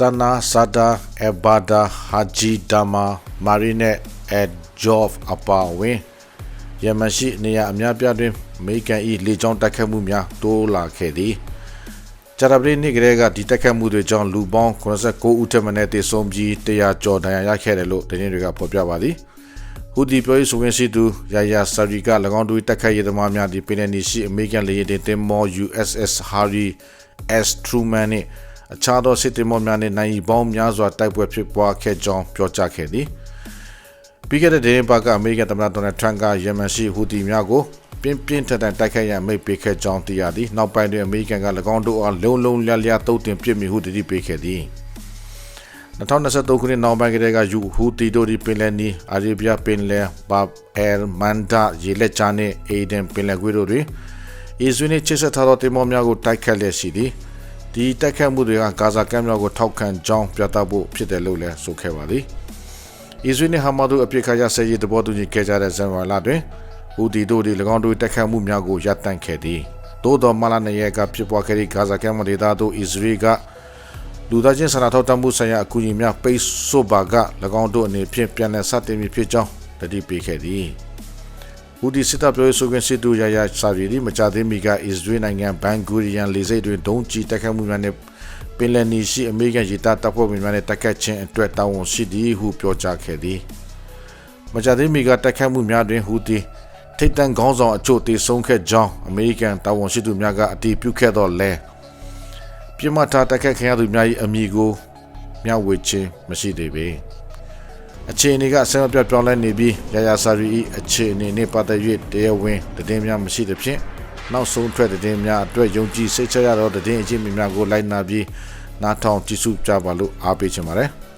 ဆာနာဆာဒါအဘာဒါဟာဂျီဒါမာမာရီနက်အက်ဂျော့ဖ်အပါဝင်ယမန်ရှိနေရအများပြားတွင်အမေရိကန်၏လေကြောင်းတိုက်ခတ်မှုများတိုးလာခဲ့သည်ဂျာရဘရီနေ့ကလေးကဒီတိုက်ခတ်မှုတွေကြောင့်လူပေါင်း89ဦးထက်မနည်းသေဆုံးပြီး100ကျော်ဒဏ်ရာရခဲ့တယ်လို့သတင်းတွေကဖော်ပြပါသည်ဟူဒီပြောရေးဆိုခွင့်ရှိသူယာယာဆာရီက၎င်းတို့တိုက်ခတ်ရေးသမားများဒီပင်လယ်နီရှိအမေရိကန်လေယာဉ်တင်မော USS Harry S Truman နဲ့ အခြားသောစစ်တင်မောများနဲ့နိုင်ပေါင်းများစွာတိုက်ပွဲဖြစ်ပွားခဲ့ကြောင်းပြောကြားခဲ့သည်ပြီးခဲ့တဲ့ဒေသဘက်ကအမေရိကန်သမ္မတဒေါ်နယ်ထရန့်ကယမန်ရှိဟူဒီများကိုပြင်းပြင်းထန်ထန်တိုက်ခိုက်ရန်မိတ်ပေးခဲ့ကြောင်းသိရသည်နောက်ပိုင်းတွင်အမေရိကန်က၎င်းတို့အားလုံလုံလျားလျားတုတ်တင်ပြစ်မိဟုတတိပေးခဲ့သည်2023ခုနှစ်နောက်ပိုင်းကတည်းကယူဟူတီတို့ဒီပင်လယ်နီအာရေဗျပင်လယ်ဘာအဲမန်ဒါရေလက်ချာနှင့်အေဒင်ပင်လယ်ကွေးတို့တွင်အစ္စရေးနှင့်ချစ်ဆက်ထားသောတင်မောများကိုတိုက်ခတ်လျက်ရှိသည် ဒီတိုက်ခတ်မှုတွေကဂါဇာကမ်းမြောင်ကိုထောက်ခံကြောင်းပြသဖို့ဖြစ်တယ်လို့လည်းဆိုခဲ့ပါသည်အစ္စရေးနှင့်ဟာမတ်တို့အပြစ်ခါရဆဲရေးတဘောတူညီခဲ့ကြတဲ့ဇန်နဝါရီလတွင်ဟူတီတို့ဒီ၎င်းတို့တိုက်ခတ်မှုများကိုရပ်တန့်ခဲ့သည်သို့တော်မလာနေရကဖြစ်ပွားခဲ့သည့်ဂါဇာကမ်းမြောင်ဒေသသို့အစ္စရေးကလူသားချင်းစာနာထောက်ထားမှုဆိုင်ရာအကူအညီများပိတ်ဆို့ပါက၎င်းတို့အနေဖြင့်ပြန်လည်စတင်ပြီးဖြစ်ကြောင်းတတိပေးခဲ့သည် ဟူဒီစစ်တပ်ပြောရေးဆိုခွင့်စစ်တူရရစာရီဒီမကြသေးမီကအစ္စရေးနိုင်ငံဘန်ဂူရီယန်လေဆိပ်တွင်ဒုံးကျည်တိုက်ခိုက်မှုများနဲ့ပင်လယ်နီရှိအမေရိကန်ရေတပ်တပ်ဖွဲ့ဝင်များနဲ့တိုက်ခိုက်ခြင်းအတွက်တာဝန်ရှိသည်ဟုပြောကြားခဲ့သည်မကြသေးမီကတိုက်ခိုက်မှုများတွင်ဟူဒီထိတ်တန့်ခေါင်းဆောင်အချို့တည်ဆုံးခဲ့ကြောင်းအမေရိကန်တာဝန်ရှိသူများကအတည်ပြုခဲ့တော့လဲပြစ်မှတ်ထားတိုက်ခိုက်ခံရသူများ၏အမည်ကိုမျှဝေခြင်းမရှိသေးပေ အခြေအနေကဆင်မပြတ်ပြောင်းလဲနေပြီးရာယာစာရီ၏အခြေအနေနှင့်ပတ်သက်၍တရားဝင်သတင်းများမရှိသဖြင့်နောက်ဆုံးထွက်သတင်းများအတွက်ယုံကြည်စိတ်ချရသောသတင်းအချင်းများကိုလိုက်နာပြီးနားထောင်ကြည့်ရှုကြပါလို့အားပေးချင်ပါတယ်။